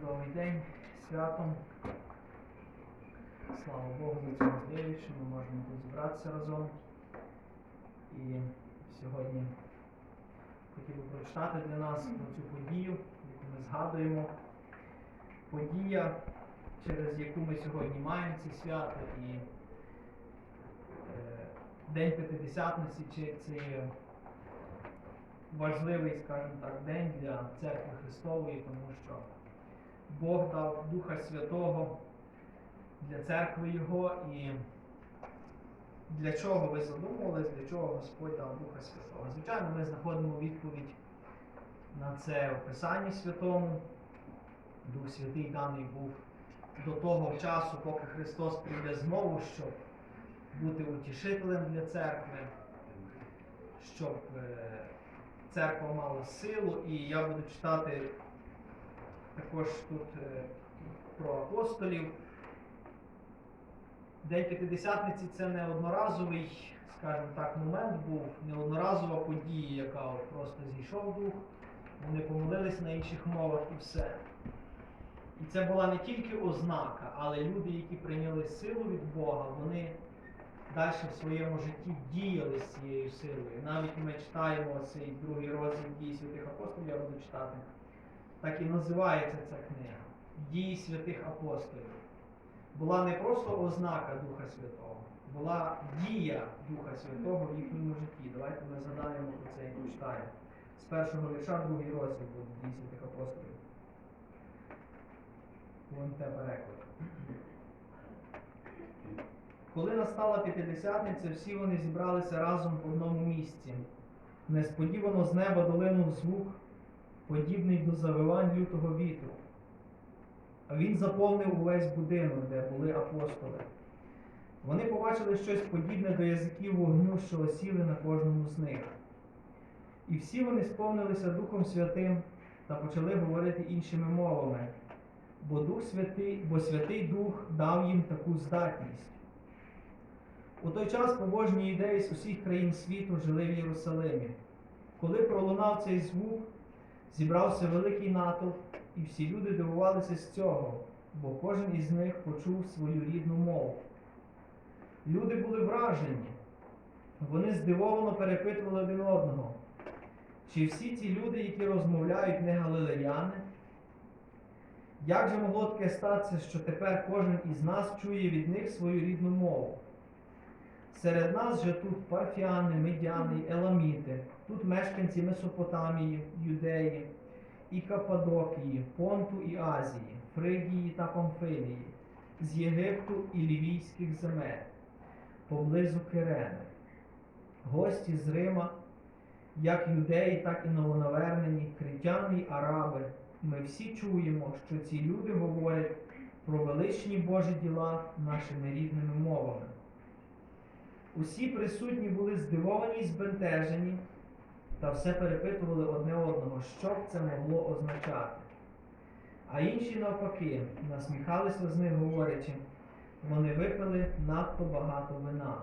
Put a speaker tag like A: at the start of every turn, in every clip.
A: чудовий день, святом. Слава Богу за цю можливість, що ми можемо тут зібратися разом. І сьогодні хотів би прочитати для нас про цю подію, яку ми згадуємо. Подія, через яку ми сьогодні маємо це свято і е, День П'ятидесятниці, чи це важливий, скажімо так, день для церкви Христової, тому що Бог дав Духа Святого для церкви Його і для чого ви задумувались, для чого Господь дав Духа Святого. Звичайно, ми знаходимо відповідь на це в Писанні Святому. Дух Святий даний був до того часу, поки Христос прийде знову, щоб бути утішителем для церкви, щоб е, церква мала силу. І я буду читати також тут е, про апостолів. День П'ятидесятниці це не одноразовий, скажімо так, момент був, не подія, яка от просто зійшов дух, вони помолились на інших мовах і все. І це була не тільки ознака, але люди, які прийняли силу від Бога, вони далі в своєму житті діяли з цією силою. Навіть ми читаємо цей другий розділ дій святих апостолів, я буду читати. Так і називається ця книга Дії святих апостолів. Була не просто ознака Духа Святого, була дія Духа Святого в їхньому житті. Давайте ми згадаємо про це і почитаємо. З першого вірша, другий розділ буде дій святих апостолів. УНТ переклад. Коли настала п'ятидесятниця, всі вони зібралися разом в одному місці. Несподівано з неба долинув звук, подібний до завивань лютого вітру. А він заповнив увесь будинок, де були апостоли. Вони побачили щось подібне до язиків вогню, що осіли на кожному з них. І всі вони сповнилися Духом Святим та почали говорити іншими мовами, бо Дух Святий, бо Святий Дух дав їм таку здатність. У той час побожні ідеї з усіх країн світу жили в Єрусалимі. Коли пролунав цей звук, зібрався великий натовп, і всі люди дивувалися з цього, бо кожен із них почув свою рідну мову. Люди були вражені, вони здивовано перепитували один одного. Чи всі ці люди, які розмовляють, не галилеяни? Як же могло таке статися, що тепер кожен із нас чує від них свою рідну мову? Серед нас же тут парфяни, медяни, еламіти, тут мешканці Месопотамії, Юдеї і Каппадокії, Понту і Азії, Фригії та Памфилії, з Єгипту і Лівійських земель, поблизу Кирени, гості з Рима, як юдеї, так і новонавернені, критяни й араби. Ми всі чуємо, що ці люди говорять про величні Божі діла нашими рідними мовами. Усі присутні були здивовані й збентежені, та все перепитували одне одного, що б це могло означати. А інші, навпаки, насміхалися з них, говорячи, вони випили надто багато вина.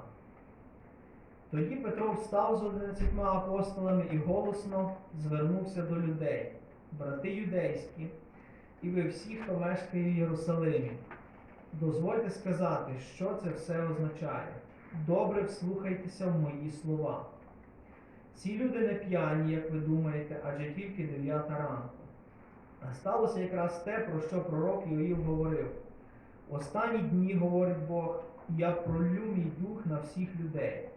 A: Тоді Петро встав з одинадцятьма апостолами і голосно звернувся до людей, брати юдейські, і ви всі, хто мешкає в Єрусалимі. Дозвольте сказати, що це все означає. Добре вслухайтеся в мої слова. Ці люди не п'яні, як ви думаєте, адже тільки дев'ята ранку. А сталося якраз те, про що пророк Йоїл говорив. Останні дні, говорить Бог, я пролю мій дух на всіх людей.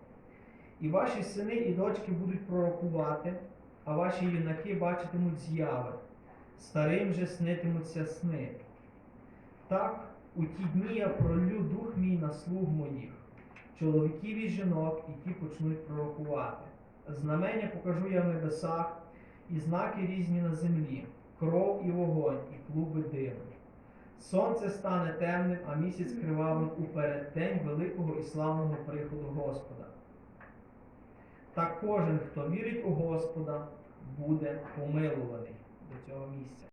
A: І ваші сини і дочки будуть пророкувати, а ваші юнаки бачитимуть зяви, старим же снитимуться сни. Так, у ті дні я пролю дух мій на слуг моїх, чоловіків і жінок, і ті почнуть пророкувати. Знамення покажу я в небесах, і знаки різні на землі, кров і вогонь, і клуби диму. Сонце стане темним, а місяць кривавим у переддень великого і славного приходу Господа. Та кожен, хто вірить у Господа, буде помилуваний до цього місця.